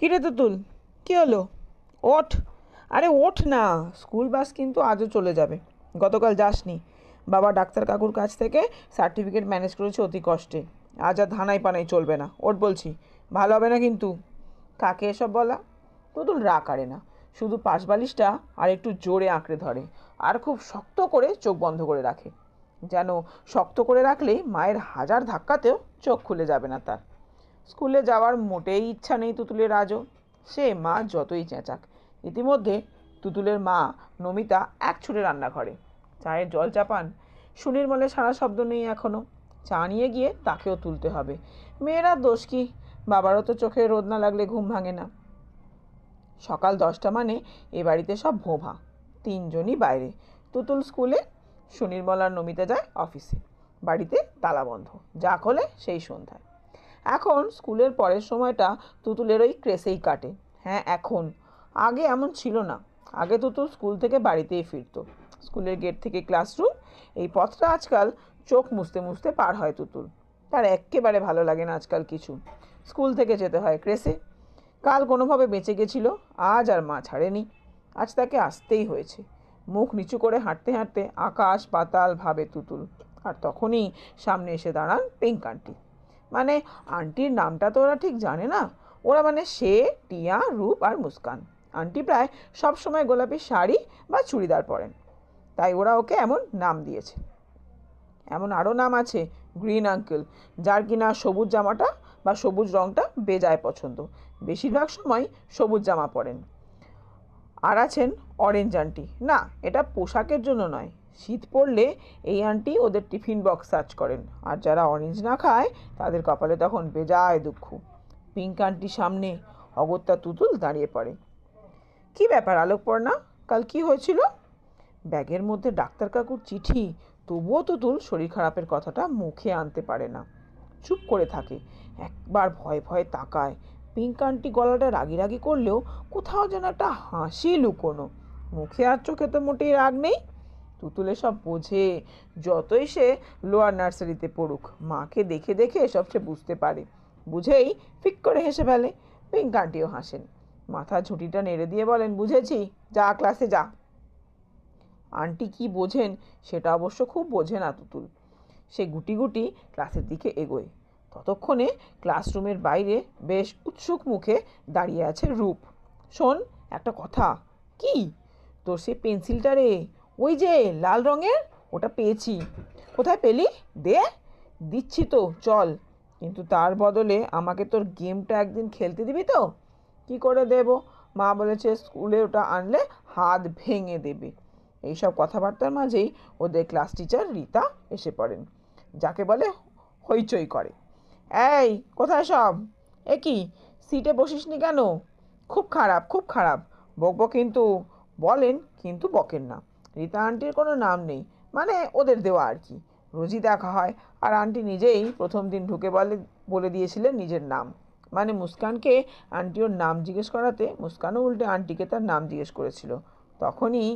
কিরে তুতুল? কী হলো? ওঠ। আরে ওঠ না। স্কুল বাস কিন্তু আজও চলে যাবে। গতকাল যাসনি। বাবা ডাক্তার কাকুর কাছ থেকে সার্টিফিকেট ম্যানেজ করেছে অতি কষ্টে। আজ আর ধানাই পানাই চলবে না। ওঠ বলছি। ভালো হবে না কিন্তু? কাকে এসব বলা? তুতুল রাগ আরে না। শুধু পাশ বালিশটা আর একটু জোরে আঁকড়ে ধরে। আর খুব শক্ত করে চোখ বন্ধ করে রাখে। যেন শক্ত করে রাখলে মায়ের হাজার ধাক্কাতেও চোখ খুলে যাবে না তার। স্কুলে যাওয়ার মোটেই ইচ্ছা নেই তুতুলের আজও। সে মা যতই চেঁচাক, ইতিমধ্যে তুতুলের মা নমিতা এক ছুটে রান্নাঘরে। চায়ের জল চাপান সুনির্মলে সারা শব্দ নেই এখনও চা নিয়ে গিয়ে তাকেও তুলতে হবে। মেয়েরা দোষ কি? বাবারও তো চোখে রোদ না লাগলে ঘুম ভাঙে না। সকাল দশটা মানে এ বাড়িতে সব ভোভা, তিনজনই বাইরে। তুতুল স্কুলে সুনির্মল আর নমিতা যায় অফিসে। বাড়িতে তালা বন্ধ, যা খোলে সেই সন্ধ্যায়। এখন স্কুলের পরের সময়টা তুতুলের ওই ক্রেসেই কাটে। হ্যাঁ এখন। আগে এমন ছিল না। আগে তুতুল স্কুল থেকে বাড়িতেই ফিরতো। স্কুলের গেট থেকে ক্লাসরুম, এই পথটা আজকাল চোখ মুছতে মুছতে পার হয় তুতুল। তার এক্কেবারে ভালো লাগে না আজকাল কিছু। স্কুল থেকে যেতে হয় ক্রেসে। কাল কোনোভাবে বেঁচে গেছিল, আজ আর মা ছাড়েনি। আজ তাকে আসতেই হয়েছে। মুখ নিচু করে হাঁটতে হাঁটতে আকাশ পাতাল ভাবে তুতুল। আর তখনই সামনে এসে দাঁড়ান পিঙ্ক আন্টি। মানে আন্টির নামটা তো ওরা ঠিক জানে না। ওরা মানে সে, টিয়া, রূপ আর মুস্কান। আন্টি প্রায় সব সময় গোলাপি শাড়ি বা চুড়িদার পরেন। তাই ওরা ওকে এমন নাম দিয়েছে। এমন আরও নাম আছে, গ্রিন আঙ্কেল, যার কিনা সবুজ জামাটা বা সবুজ রঙটা বেজায় পছন্দ। বেশিরভাগ সময় সবুজ জামা পরেন। আর আছেন অরেঞ্জ আন্টি না, এটা পোশাকের জন্য নয় শীত পড়লে এই আন্টি ওদের টিফিন বক্স সার্চ করেন। আর যারা অরেঞ্জ না খায়, তাদের কপালে তখন বেজায় দুঃখ। পিঙ্ক আন্টির সামনে অগত্যা তুতুল দাঁড়িয়ে পড়ে। কি ব্যাপার আলোকপর্ণা? কাল কি হয়েছিল? ব্যাগের মধ্যে ডাক্তার কাকুর চিঠি। তবুও তুতুল শরীর খারাপের কথাটা মুখে আনতে পারে না। চুপ করে থাকে। একবার ভয় ভয়ে তাকায়। পিঙ্ক আন্টি গলাটা রাগি রাগি করলেও কোথাও যেন একটা হাসি লুকোনো। মুখে আর চোখে তো মোটেই রাগ নেই। তুতুলে সব বোঝে, যতই সে লোয়ার নার্সারিতে পড়ুক, মাকে দেখে দেখে এসব সে বুঝতে পারে। বুঝেই ফিক করে হেসে ফেলে, পিঙ্ক আন্টিও হাসেন। মাথা ঝুঁটিটা নেড়ে দিয়ে বলেন, বুঝেছি, যা ক্লাসে যা। আন্টি কি বোঝেন, সেটা অবশ্য খুব বোঝে না তুতুল। সে গুটি গুটি ক্লাসের দিকে এগোয়। ততক্ষণে ক্লাসরুমের বাইরে বেশ উৎসুক মুখে দাঁড়িয়ে আছে রূপ। শোন, একটা কথা। কি? তোর সে পেন্সিলটা রে ওই যে লাল রঙের, ওটা পেয়েছি। কোথায় পেলি? দে, দিচ্ছি তো, চল। কিন্তু তার বদলে আমাকে তোর গেমটা একদিন খেলতে দিবি তো? কি করে দেব? মা বলেছে স্কুলে ওটা আনলে হাত ভেঙে দেবে। এইসব কথাবার্তার মাঝেই ওদের ক্লাস টিচার রীতা এসে পড়েন, যাকে বলে হইচই করে। এই, কোথায় সব? এ কি, সিটে বসিসনি কেন? খুব খারাপ খুব খারাপ। বকবো কিন্তু বলেন, কিন্তু বকেন না। রীতা আন্টির কোনো নাম নেই মানে ওদের দেওয়া আর কি। রোজই দেখা হয়, আর আন্টি নিজেই প্রথম দিন ঢুকে বলে বলে দিয়েছিলেন নিজের নাম। মানে মুস্কানকে আন্টি ওর নাম জিজ্ঞেস করাতে, মুস্কানও উল্টে আন্টিকে তার নাম জিজ্ঞেস করেছিল। তখনই